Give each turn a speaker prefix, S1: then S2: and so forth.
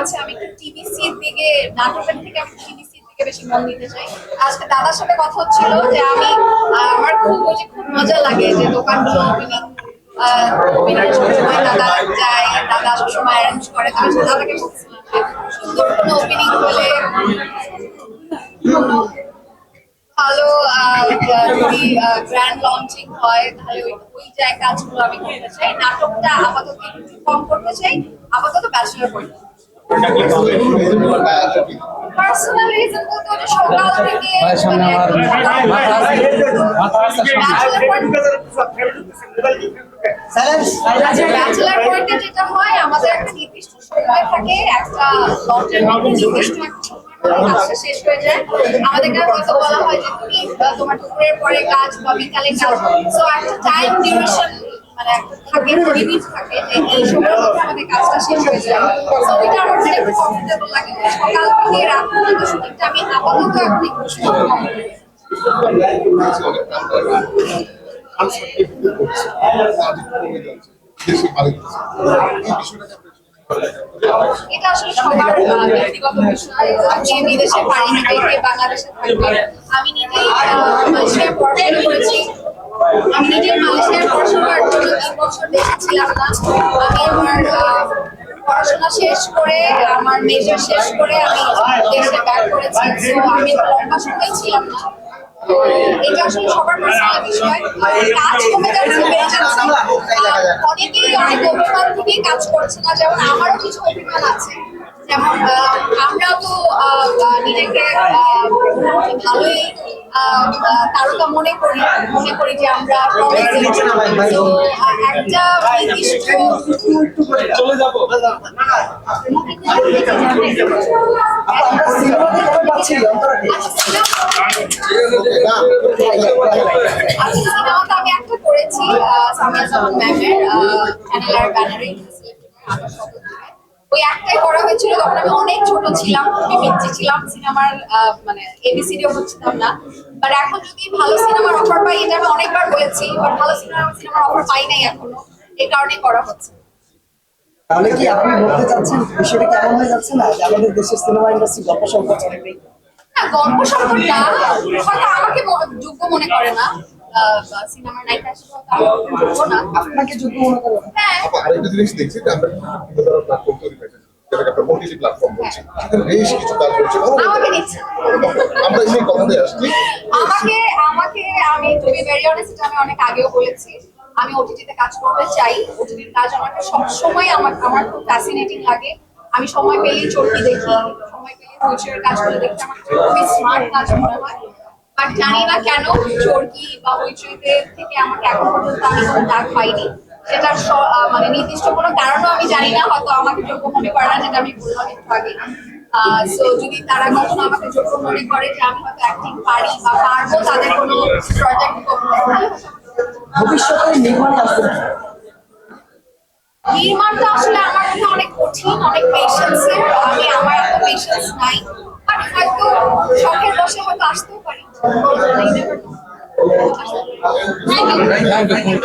S1: আছে, আমি একটু টিভিসির দিকে নাটকের থেকে আমি টিভিসির দিকে বেশি মন দিতে চাই। আজকে দাদার সাথে কথা হচ্ছিল যে আমি আমার খুব খুব মজা লাগে যে দোকানগুলো দাদা যায়, দাদা সবসময় করে। সুন্দর ভালো যদি গ্র্যান্ড লঞ্চিং হয়, তাহলে ওই ওই জায়গায় কাজগুলো আমি করতে চাই। নাটকটা আপাতত কম করতে চাই, আপাতত ব্যাচেলার করতে পার্সোনাল রিজন বলতে ওটা সকাল থেকে মানে ব্যাচেলার পয়েন্টে যেটা হয় আমাদের একটা নির্দিষ্ট সময় থাকে একটা লটের নির্দিষ্ট একটা কাজটা শেষ হয়ে যায়। আমাদেরকে হয়তো বলা হয় যে তুমি তোমার দুপুরের পরে কাজ বা বিকালে কাজ। সো একটা টাইম ডিউরেশন মানে শুটিংটা আমি এটা আসলে বিদেশে আমি নিজেই করেছি আমি নিজেই মালয়েশিয়ায় পড়াশোনার জন্য তিন বছর দেশে ছিলাম না। আমি আমার পড়াশোনা শেষ করে, আমার মেজর শেষ করে আমি দেশে ব্যাক করেছি। আমি লম্বা সময় ছিলাম না। এটা আসলে সবার পার্সোনাল বিষয়। কাজ কমে অনেকেই অনেক অভিমান থেকেই কাজ করছে না। যেমন আমারও কিছু অভিমান আছে। যেমন আমরা তো নিজেকে ভালোই তারকা মনে করি মনে করি যে আমরা তো একটা নির্দিষ্ট
S2: চলে যাব।
S3: আমরা সিনেমাতে কবে পাচ্ছি অন্তরাকে
S1: আচ্ছা আমি একটা করেছি সামিয়া জামান ম্যামের ব্যানারে আমার শপথ থেকে। ওই একটাই করা হয়েছিল তখন আমি অনেক ছোট ছিলাম আমি পিচ্ছি ছিলাম সিনেমার আহ, মানে এবিসিডিও হচ্ছিলাম না। বাট এখন যদি ভালো সিনেমার অফার পাই এটা আমি অনেকবার বলেছি বাট ভালো সিনেমার সিনেমার অফার পাই নাই এখনও এই কারণে করা হচ্ছে।
S3: তাহলে কি আপনি বলতে চাচ্ছেন বিষয়টা কেমন হয়ে যাচ্ছে না যে আমাদের দেশের সিনেমা ইন্ডাস্ট্রি গল্প অনেকটাই
S1: না গল্প হয়তো আমাকে যোগ্য মনে করে না আহ, সিনেমার নায়িকা হিসেবে হয়তো আমাকে যোগ্য না।
S3: আপনাকে যোগ্য মনে করেন
S1: হ্যাঁ।
S4: আরেকটা জিনিস দেখছি যে আমরা যেটাকে আমরা ওটিটি প্ল্যাটফর্ম বলছি সেখানে বেশ কিছু কাজ হচ্ছে ভালো লাগে।
S1: আমাকে নিচ্ছে
S4: আমরা সেই কথাতে আসছি।
S1: আমাকে আমাকে আমি টু বি ভেরি অনেস্ট আমি অনেক আগেও বলেছি। আমি ওটিটিতে কাজ করতে চাই। ওটিটির কাজ আমাকে সব সময় আমার আমার খুব ফ্যাসিনেটিং লাগে। আমি সময় পেলেই চরকি দেখি। সময় পেলেই হইচয়ের কাজগুলো দেখতে আমার খুবই স্মার্ট কাজ মনে হয়। বাট জানি না কেন চরকি বা হইচইতে থেকে আমাকে এখন পর্যন্ত আমি কোনো ডাক পাইনি। সেটা মানে নির্দিষ্ট কোনো কারণও আমি জানি না হয়তো আমাকে যোগ্য মনে করে না যেটা আমি বললাম একটু আগে। সো যদি তারা কখনো আমাকে যোগ্য মনে করে যে আমি হয়তো অ্যাক্টিং পারি বা পারব তাদের কোনো প্রজেক্ট
S3: ভবিষ্যতে নির্মাণে আসবে
S1: নির্মাণটা আসলে আমার জন্য অনেক কঠিন অনেক পেশেন্সের আমি আমার এত পেশেন্স নাই। বাট হয়তো শখের বসে হয়তো আসতেও পারি।
S2: Thank you